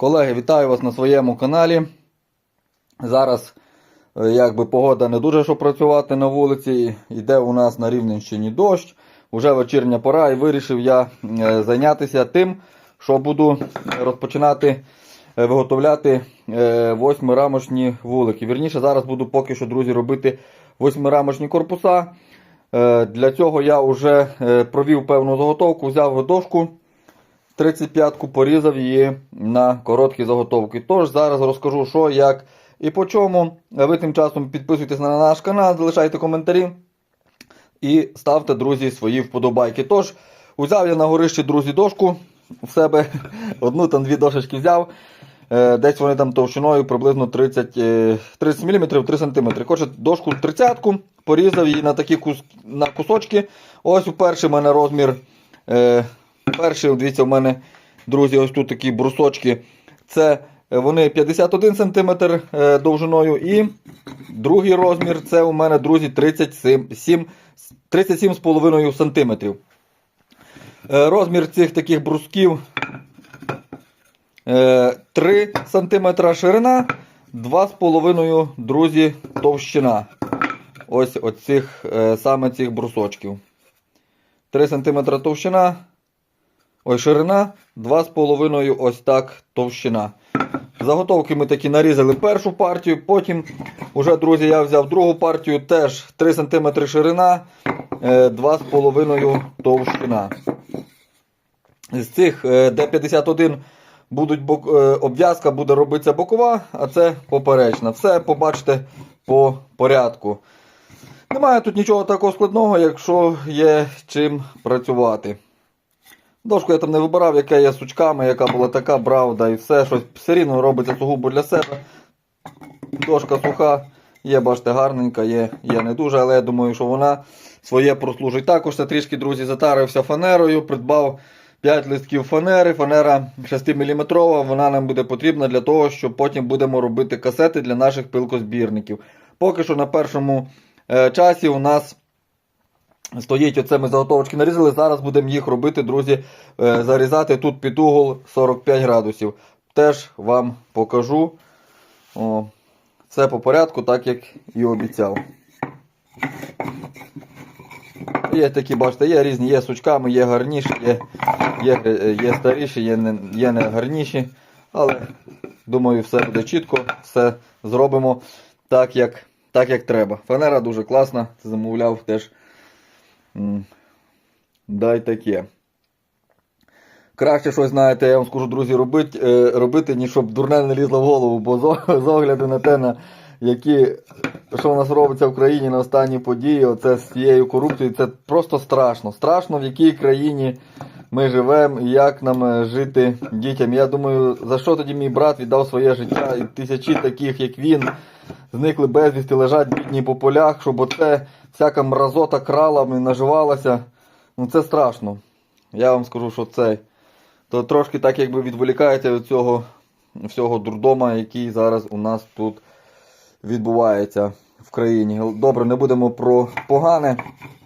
Колеги, вітаю вас на своєму каналі. Зараз е, якби погода не дуже що працювати на вулиці. Йде у нас на Рівненщині дощ. Уже вечірня пора і вирішив я е, зайнятися тим, що буду розпочинати е, виготовляти восьмирамочні вулики. Вірніше, зараз буду поки що, друзі, робити восьмирамочні корпуса. Для цього я вже провів певну заготовку, взяв дошку 35-ку, порізав її на короткі заготовки. Тож зараз розкажу, що, як і по чому. Ви тим часом підписуйтесь на наш канал, залишайте коментарі і ставте, друзі, свої вподобайки. Тож, узяв я на горищі, друзі, дошку в себе, одну там дві дошечки взяв. Е, Десь вони там товщиною приблизно 30, е, 30 мм 3 см. Коротше, дошку 30-ку, порізав її на такі кус, на кусочки. Ось у перший мене розмір. Перший, дивіться, у мене, друзі, ось тут такі брусочки. Це е, вони 51 см е, довжиною. І другий розмір це у мене, друзі, 37, 37,5 см. Е, Розмір цих таких брусків е, 3 см ширина, 2,5 друзі, товщина. Ось оцих, саме цих брусочків. 3 см товщина. Ой, ширина, 2,5 ось так товщина. Заготовки ми такі нарізали першу партію, потім, уже, друзі, я взяв другу партію, теж 3 см ширина, е, 2,5 товщина. З цих е, Д51 будуть бок, е, обв'язка буде робитися бокова, а це поперечна. Все побачите по порядку. Немає тут нічого такого складного, якщо є чим працювати. Дошку я там не вибирав, яка є сучками, яка була така, брав, да і все, щось все рівно робиться сугубо для себе. Дошка суха, є, бачите, гарненька, є, є не дуже, але я думаю, що вона своє прослужить. Також я трішки, друзі, затарився фанерою, придбав 5 листків фанери, фанера 6 мм, вона нам буде потрібна для того, щоб потім будемо робити касети для наших пилкозбірників. Поки що на першому е, часі у нас стоїть оце ми заготовочки нарізали. Зараз будемо їх робити, друзі, е, зарізати тут під угол 45 градусів. Теж вам покажу. О, все по порядку, так як і обіцяв. Є такі, бачите, є різні, є сучками, є гарніші, є, є, е, є старіші, є не, є не гарніші. Але думаю, все буде чітко, все зробимо так, як, так, як треба. Фанера дуже класна, замовляв теж. Дай таке. Краще щось, знаєте, я вам скажу, друзі, робити, е, робити, ніж щоб дурне не лізло в голову, бо з огляду на те, на які, що в нас робиться в країні на останні події, оце з цією корупцією, це просто страшно. Страшно, в якій країні ми живемо і як нам е, жити дітям. Я думаю, за що тоді мій брат віддав своє життя і тисячі таких, як він, зникли безвісти, лежать бідні по полях, щоб оце всяка мразота кралами наживалася. Ну це страшно. Я вам скажу, що це то трошки так якби відволікається від цього всього дурдома, який зараз у нас тут відбувається в країні. Добре, не будемо про погане,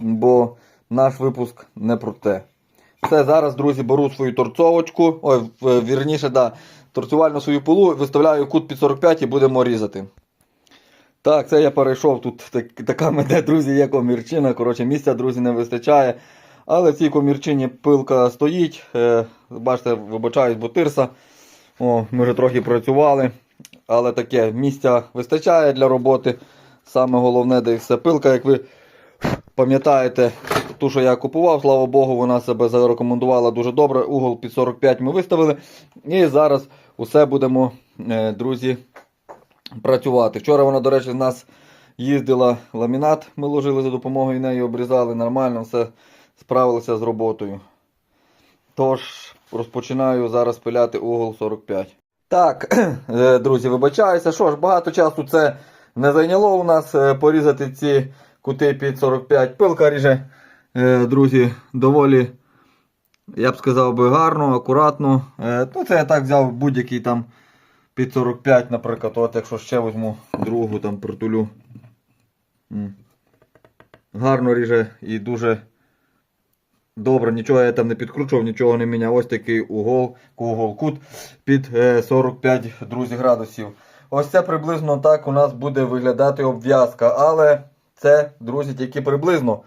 бо наш випуск не про те. Все, зараз, друзі, беру свою торцовочку, ой, вірніше, да, торцювальну свою пилу, виставляю кут під 45 і будемо різати. Так, це я перейшов. Тут так, така мене, друзі, є комірчина. Коротше, місця, друзі, не вистачає. Але в цій комірчині пилка стоїть. Е, бачите, вибачаюсь, бо тирса. О, ми вже трохи працювали. Але таке місця вистачає для роботи. Саме головне, де все пилка, як ви пам'ятаєте, ту, що я купував, слава Богу, вона себе зарекомендувала дуже добре. Угол під 45 ми виставили. І зараз усе будемо, е, друзі, працювати. Вчора вона, до речі, з нас їздила ламінат, ми ложили за допомогою неї, обрізали нормально, все справилися з роботою. Тож, розпочинаю зараз пиляти угол 45. Так, е, друзі, вибачаюся. Що ж, багато часу це не зайняло у нас е, порізати ці кути під 45. Пилка ріже, друзі, доволі, я б сказав би, гарно, акуратно. Е, Ну, це я так взяв будь-який там під 45, наприклад, от якщо ще візьму другу там притулю. Гарно ріже і дуже добре, нічого я там не підкручував, нічого не міняв. Ось такий угол, угол кут під е, 45 друзі, градусів. Ось це приблизно так у нас буде виглядати обв'язка, але це, друзі, тільки приблизно.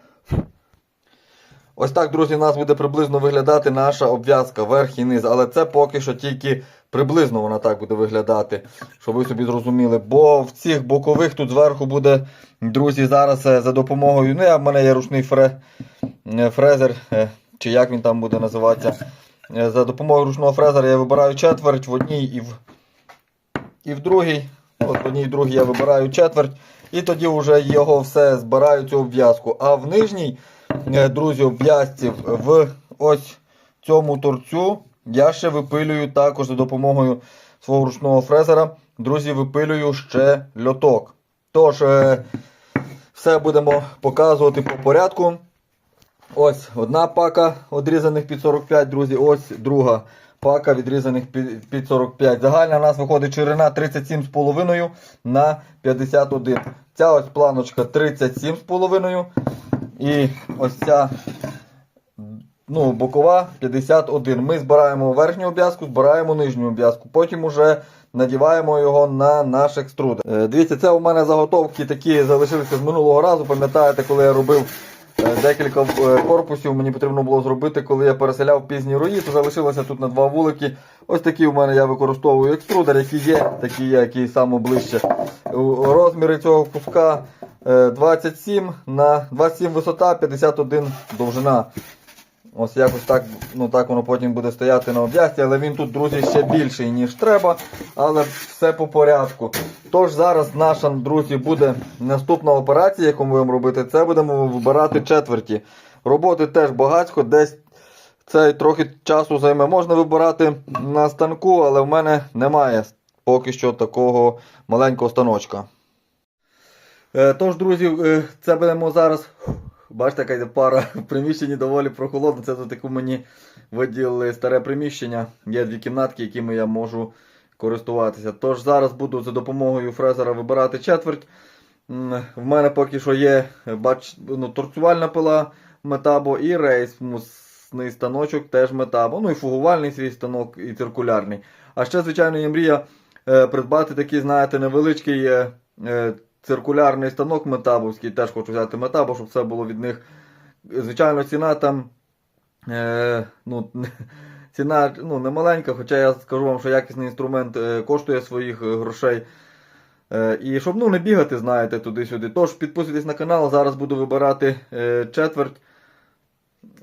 Ось так, друзі, у нас буде приблизно виглядати наша обв'язка, верх і низ, але це поки що тільки приблизно вона так буде виглядати, щоб ви собі зрозуміли. Бо в цих бокових тут зверху буде, друзі, зараз е, за допомогою. Ну, я, в мене є ручний фре, е, фрезер, е, чи як він там буде називатися. За допомогою ручного фрезера я вибираю четверть в одній і в, і в другій. От в одній і другій я вибираю четверть. І тоді вже його все збираю цю обв'язку. А в нижній, друзі, обв'язці в ось цьому торцю я ще випилюю також за допомогою свого ручного фрезера. Друзі, випилюю ще льоток. Тож, е, все будемо показувати по порядку. Ось одна пака відрізаних під 45, друзі. Ось друга пака відрізаних під 45. Загальна у нас виходить ширина 37,5 на 51. Ця ось планочка 37,5. І ось ця ну, бокова 51. Ми збираємо верхню обв'язку, збираємо нижню обв'язку. Потім уже надіваємо його на наш екструдер. Е, Дивіться, це у мене заготовки такі залишилися з минулого разу. Пам'ятаєте, коли я робив е, декілька е, корпусів, мені потрібно було зробити, коли я переселяв пізні рої, то залишилося тут на два вулики. Ось такі у мене я використовую екструдер, які є, такі є, які саме ближче. Розміри цього куска е, 27 на 27 висота, 51 довжина. Ось якось так, ну так воно потім буде стояти на обв'язці, але він тут, друзі, ще більший, ніж треба. Але все по порядку. Тож зараз наша, друзі, буде наступна операція, яку ми будемо робити, це будемо вибирати четверті. Роботи теж багатько, десь це трохи часу займе. Можна вибирати на станку, але в мене немає поки що такого маленького станочка. Е, Тож, друзі, е, це будемо зараз. Бачите, яка йде пара в приміщенні доволі прохолодно. Це тут таку мені виділили старе приміщення. Є дві кімнатки, якими я можу користуватися. Тож зараз буду за допомогою фрезера вибирати четверть. В мене поки що є бач, ну, торцювальна пила метабо і рейсмусний станочок теж метабо. Ну і фугувальний свій станок, і циркулярний. А ще, звичайно, є мрія е, придбати такий, знаєте, невеличкий циркулярний станок метабовський. Теж хочу взяти метабо, щоб все було від них. Звичайно, ціна там. Е, ну, ціна ну, не маленька, хоча я скажу вам, що якісний інструмент е, коштує своїх е, грошей. Е, і щоб ну, не бігати, знаєте, туди-сюди. Тож підписуйтесь на канал, зараз буду вибирати е, четверть.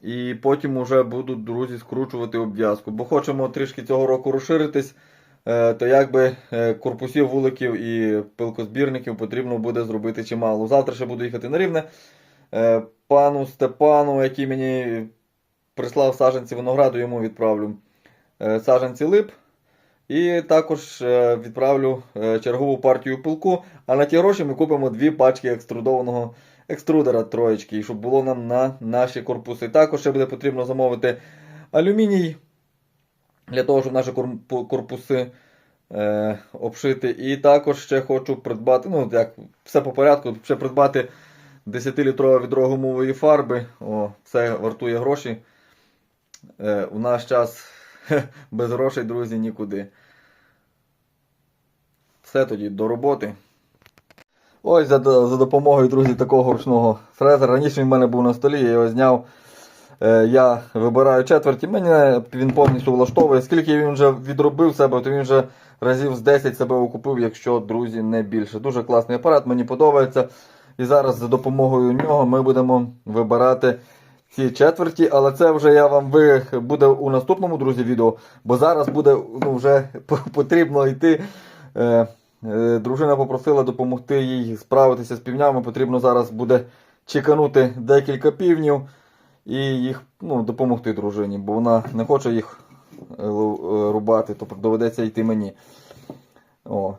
І потім вже буду, друзі, скручувати обв'язку. Бо хочемо трішки цього року розширитись, то якби е, корпусів вуликів і пилкозбірників потрібно буде зробити чимало. Завтра ще буду їхати на рівне. Е, Пану Степану, який мені прислав саджанці винограду, йому відправлю е, саджанці лип. І також е, відправлю е, чергову партію пилку. А на ті гроші ми купимо дві пачки екструдованого екструдера троєчки, щоб було нам на наші корпуси. Також ще буде потрібно замовити алюміній для того, щоб наші корпуси е, обшити. І також ще хочу придбати, ну як все по порядку, ще придбати 10-літрове відро гумової фарби. О, це вартує гроші. Е, у наш час без грошей, друзі, нікуди. Все тоді до роботи. Ось за, за допомогою, друзі, такого ручного фрезера. Раніше він в мене був на столі, я його зняв. Е, я вибираю четверті. Мене він повністю влаштовує. Скільки він вже відробив себе, то він вже разів з 10 себе окупив, якщо, друзі, не більше. Дуже класний апарат, мені подобається. І зараз за допомогою нього ми будемо вибирати ці четверті, але це вже я вам ви буде у наступному, друзі, відео, бо зараз буде ну, вже потрібно йти. Е, е, дружина попросила допомогти їй справитися з півнями. Потрібно зараз буде чеканути декілька півнів і їх ну, допомогти дружині, бо вона не хоче їх е, е, рубати, то доведеться йти мені. О.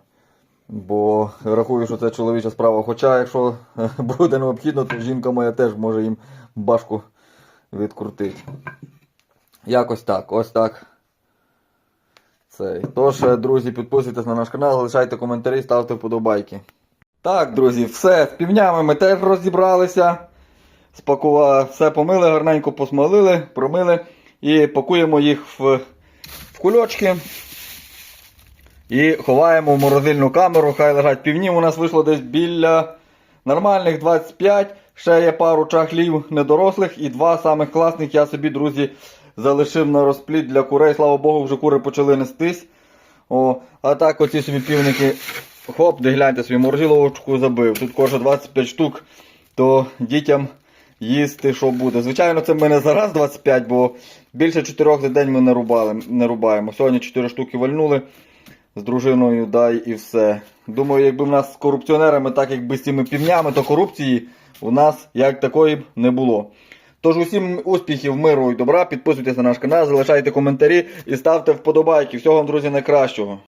Бо рахую, що це чоловіча справа. Хоча, якщо е, буде необхідно, то жінка моя теж може їм башку відкрутити. Якось так, ось так. Цей. Тож, друзі, підписуйтесь на наш канал, залишайте коментарі, ставте вподобайки. Так, друзі, все, з півнями ми теж розібралися. Спакували, все помили, гарненько посмолили, промили і пакуємо їх в, в кульочки. І ховаємо в морозильну камеру, хай лежать півнів. У нас вийшло десь біля нормальних 25. Ще є пару чахлів недорослих і два самих класних я собі, друзі, залишив на розпліт для курей. Слава Богу, вже кури почали нестись. О, а так оці собі півники. Хоп, де гляньте собі морозиловочку забив. Тут кожа 25 штук, то дітям їсти що буде. Звичайно, це ми не зараз 25, бо більше 4 за день ми не, рубали, не рубаємо. Сьогодні 4 штуки вальнули з дружиною, дай і все. Думаю, якби в нас з корупціонерами, так якби з цими півнями, то корупції у нас як такої б не було. Тож усім успіхів, миру і добра, підписуйтесь на наш канал, залишайте коментарі і ставте вподобайки. Всього вам, друзі, найкращого.